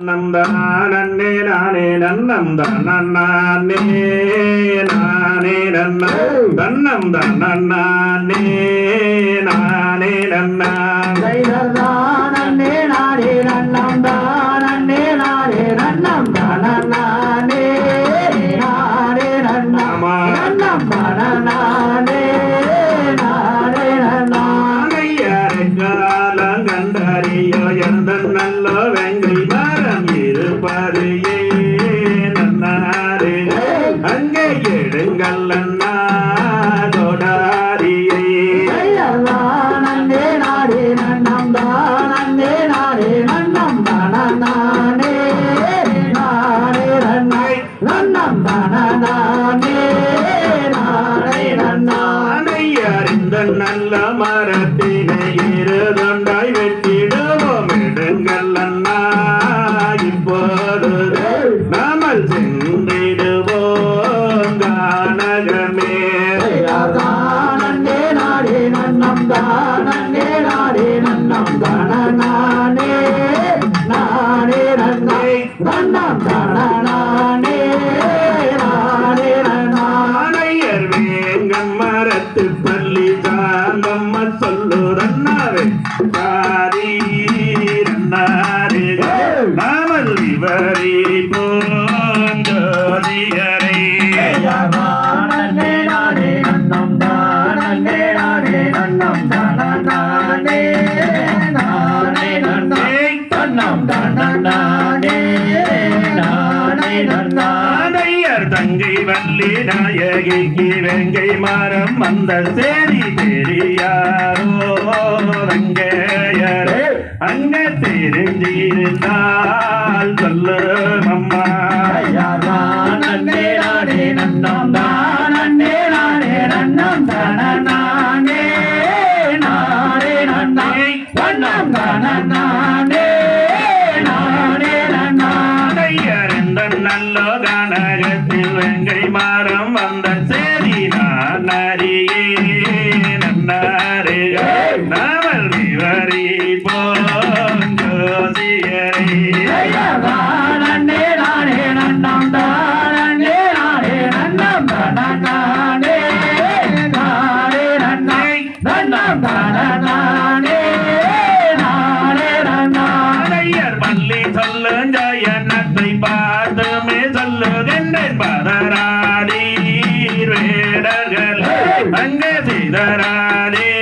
நந்த நன்னே நானே நன்னந்த நன்னானே நானே நன்ன தன்னந்த நன்னானே அதன் நல்ல மரத்தினை இருதொண்டாய் வெட்டிடுவோம். இடங்கள் அண்ணா இப்போது நாமல் சென்றிடுவோம். கானகமே. தானே நாடே நன்னம் தானே நாடே நன்னம் தான நானே நானே நன்னை நன்னம் தான பள்ளி தாளம்ம சொல்லுறன்னாரே தாரீரன்னாரே நாமல் இவரே போந்தோதியரே நன்னம் தானே நானே நன்னம் தானே நானே நன்னம் தானே இலங்கை மரம் வந்த சேரி தெரியாரோ அங்கேயரே அங்க தெரிஞ்சிருந்தால் சொல்லுற Narale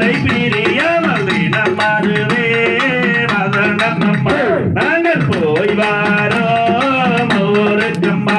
மலை பிரிய மலை நம்மதுவே வசனம் நம்ம நாங்கள் போய் வாரோ ஒரு கம்பா